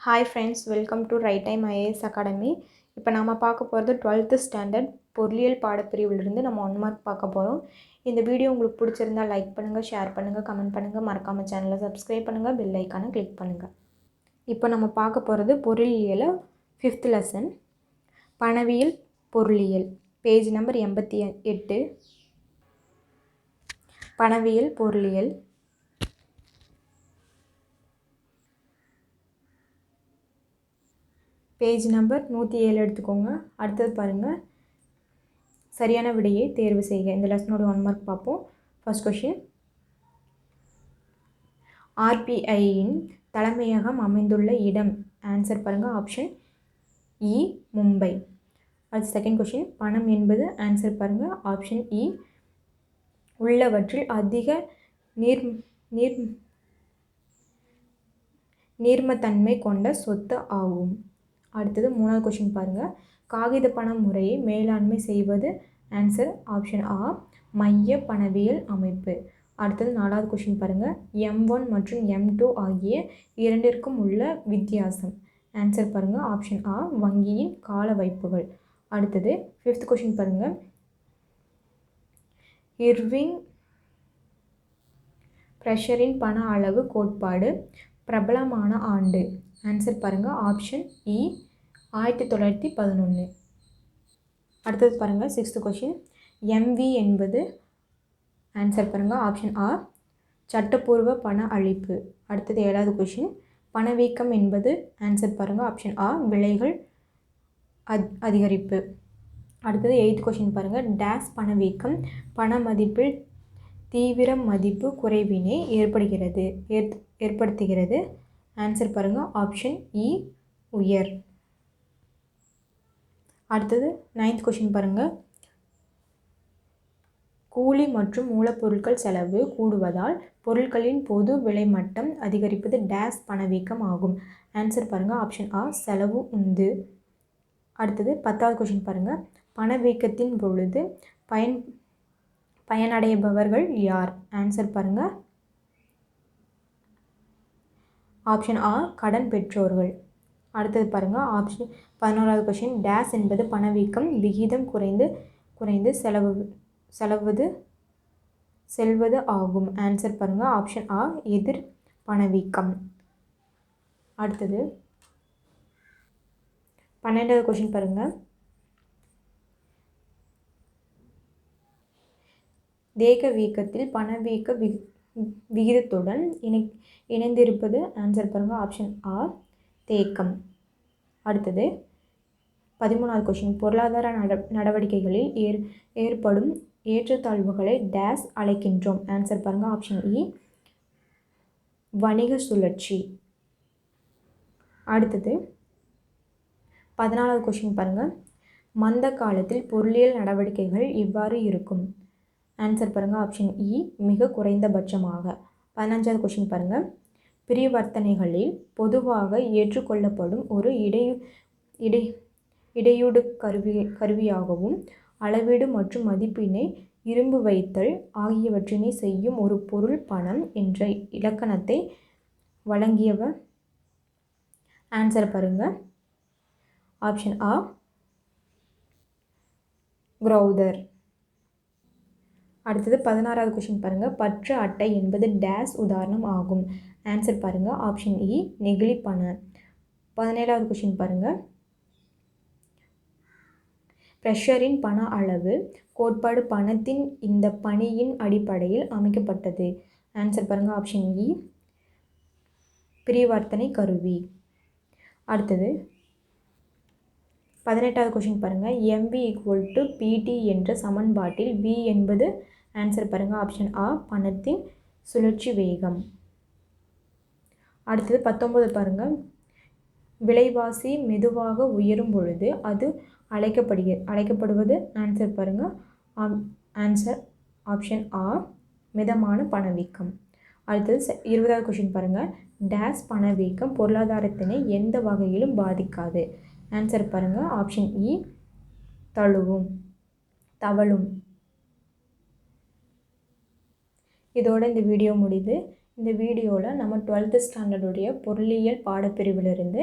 Hi friends welcome to right time IAS academy இப்போ நம்ம பார்க்க போகிறது டுவெல்த்து ஸ்டாண்டர்ட் பொருளியல் பாடப்பிரிவிலிருந்து நம்ம ஒன் மார்க் பார்க்க போகிறோம் இந்த வீடியோ உங்களுக்கு பிடிச்சிருந்தா லைக் பண்ணுங்கள் ஷேர் பண்ணுங்கள் கமெண்ட் பண்ணுங்கள் மறக்காமல் சேனலை சப்ஸ்கிரைப் பண்ணுங்கள் பெல் ஐக்கானை கிளிக் பண்ணுங்கள் இப்போ நம்ம பார்க்க போகிறது பொருளியலை ஃபிஃப்த் லெசன் பணவியல் பொருளியல். பேஜ் நம்பர் எண்பத்தி எட்டு. பணவியல் பொருளியல். பேஜ் நம்பர் நூற்றி ஏழு எடுத்துக்கோங்க. அடுத்தது பாருங்கள் சரியான விடையை தேர்வு செய்க. இந்த லெசனோட ஒன் மார்க் பார்ப்போம். ஃபர்ஸ்ட் கொஷின் ஆர்பிஐயின் தலைமையகம் அமைந்துள்ள இடம். ஆன்சர் பாருங்கள் ஆப்ஷன் இ மும்பை அடுத்து செகண்ட் கொஷின் பணம் என்பது ஆன்சர் பாருங்கள் ஆப்ஷன் இ உள்ளவற்றில் அதிக நீர் நீர் நீர்மத்தன்மை கொண்ட சொத்து ஆகும். அடுத்தது மூணாவது கொஷின் பாருங்கள் காகித பண முறையை மேலாண்மை செய்வது ஆன்சர் ஆப்ஷன் ஆ மைய பணவியல் அமைப்பு. அடுத்தது நாலாவது கொஷின் பாருங்கள் எம் ஒன் மற்றும் எம் டூ ஆகிய இரண்டிற்கும் உள்ள வித்தியாசம். ஆன்சர் பாருங்கள் ஆப்ஷன் ஆ வங்கியின் கால வைப்புகள். அடுத்தது ஃபிஃப்த் கொஷின் பாருங்கள் இர்விங் ப்ரெஷரின் பண அளவு கோட்பாடு பிரபலமான ஆண்டு. ஆன்சர் பாருங்கள் ஆப்ஷன் இ ஆயிரத்தி தொள்ளாயிரத்தி பதினொன்று அடுத்தது பாருங்கள் சிக்ஸ்த்து கொஷின் எம்வி என்பது ஆன்சர் பாருங்கள் ஆப்ஷன் ஆ சட்டப்பூர்வ பண அழிப்பு. அடுத்தது ஏழாவது கொஷின் பணவீக்கம் என்பது ஆன்சர் பாருங்கள் ஆப்ஷன் ஆ விலைகள் அத் அதிகரிப்பு. அடுத்தது எயித் கொஷின் பாருங்கள் டேஸ் பணவீக்கம் பண மதிப்பில் தீவிர மதிப்பு குறைவினை ஏற்படுகிறது ஏற் ஏற்படுத்துகிறது. ஆன்சர் பாருங்கள் ஆப்ஷன் இ உயர். அடுத்தது நைன்த் கொஷின் பாருங்கள் கூலி மற்றும் மூலப்பொருட்கள் செலவு கூடுவதால் பொருட்களின் பொது விலை மட்டம் அதிகரிப்பது டேஸ் பணவீக்கம் ஆகும். ஆன்சர் பாருங்கள் ஆப்ஷன் ஆ செலவு உந்து அடுத்தது பத்தாவது கொஷின் பாருங்கள் பணவீக்கத்தின் பொழுது பயன் பயனடைபவர்கள் யார்? ஆன்சர் பாருங்கள் ஆப்ஷன் ஆ கடன் பெற்றோர்கள். அடுத்தது பாருங்கள் ஆப்ஷன் பதினோராவது கொஷின் டேஸ் என்பது பணவீக்கம் விகிதம் குறைந்து குறைந்து செலவு செலவது செல்வது ஆகும். ஆன்சர் பாருங்கள் ஆப்ஷன் ஆ எதிர் பணவீக்கம். அடுத்தது பன்னெண்டாவது கொஷின் பாருங்கள் தேக வீக்கத்தில் பணவீக்க வி விகிதத்துடன் இணை இணைந்திருப்பது ஆன்சர் பாருங்கள் ஆப்ஷன் ஆர் தேக்கம். அடுத்தது பதிமூணாவது கொஷின் பொருளாதார நட நடவடிக்கைகளில் ஏற் ஏற்படும் ஏற்றத்தாழ்வுகளை டேஸ் அழைக்கின்றோம். ஆன்சர் பாருங்கள் ஆப்ஷன் இ வணிக சுழற்சி. அடுத்தது பதினாலாவது கொஷின் பாருங்கள் மந்த காலத்தில் பொருளியல் நடவடிக்கைகள் இவ்வாறு இருக்கும். ஆன்சர் பாருங்கள் ஆப்ஷன் இ மிக குறைந்தபட்சமாக. பதினஞ்சாவது கொஷின் பாருங்கள் பிரிவர்த்தனைகளில் பொதுவாக ஏற்றுக்கொள்ளப்படும் ஒரு இடை இடை இடையூடு கருவி கருவியாகவும் அளவீடு மற்றும் மதிப்பினை இரும்பு வைத்தல் ஆகியவற்றினை செய்யும் ஒரு பொருள் பணம் என்ற இலக்கணத்தை வழங்கியவர் ஆன்சர் பாருங்கள் ஆப்ஷன் ஆ க்ரௌதர். அடுத்தது பதினாறாவது கொஷின் பாருங்கள் பற்று அட்டை என்பது டேஸ் உதாரணம் ஆகும். ஆன்சர் பாருங்கள் ஆப்ஷன் இ நெகிழி பண. பதினேழாவது கொஷின் பாருங்கள் ப்ரெஷரின் பண அளவு கோட்பாடு பணத்தின் இந்த பணியின் அடிப்படையில் அமைக்கப்பட்டது. ஆன்சர் பாருங்கள் ஆப்ஷன் இ பிரிவர்த்தனை கருவி. அடுத்தது பதினெட்டாவது கொஷின் பாருங்கள் எம்பி ஈக்குவல் டு பிடி என்ற சமன்பாட்டில் வி என்பது ஆன்சர் பாருங்கள் ஆப்ஷன் ஆ பணத்தின் சுழற்சி வேகம். அடுத்தது பத்தொம்பது பாருங்கள் விலைவாசி மெதுவாக உயரும் பொழுது அது அழைக்கப்படுக அழைக்கப்படுவது ஆன்சர் பாருங்கள் ஆன்சர் ஆப்ஷன் ஆ மிதமான பணவீக்கம். அடுத்தது இருபதாவது கொஷின் பாருங்கள் டேஸ் பணவீக்கம் பொருளாதாரத்தினை எந்த வகையிலும் பாதிக்காது. ஆன்சர் பாருங்கள் ஆப்ஷன் இ தழுவும். தவழும். இதோட இந்த வீடியோ முடியுது. இந்த வீடியோவில் நம்ம டுவெல்த்து ஸ்டாண்டர்டுடைய பொருளியல் பாடப்பிரிவிலிருந்து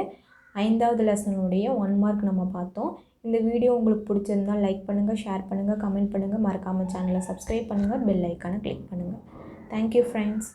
ஐந்தாவது லெசனுடைய ஒன் மார்க் நம்ம பார்த்தோம். இந்த வீடியோ உங்களுக்கு பிடிச்சிருந்தால் லைக் பண்ணுங்கள் ஷேர் பண்ணுங்கள் கமெண்ட் பண்ணுங்கள் மறக்காமல் சேனலை சப்ஸ்கிரைப் பண்ணுங்கள் பெல் ஐக்கானை கிளிக் பண்ணுங்கள் தேங்க்யூ ஃப்ரெண்ட்ஸ்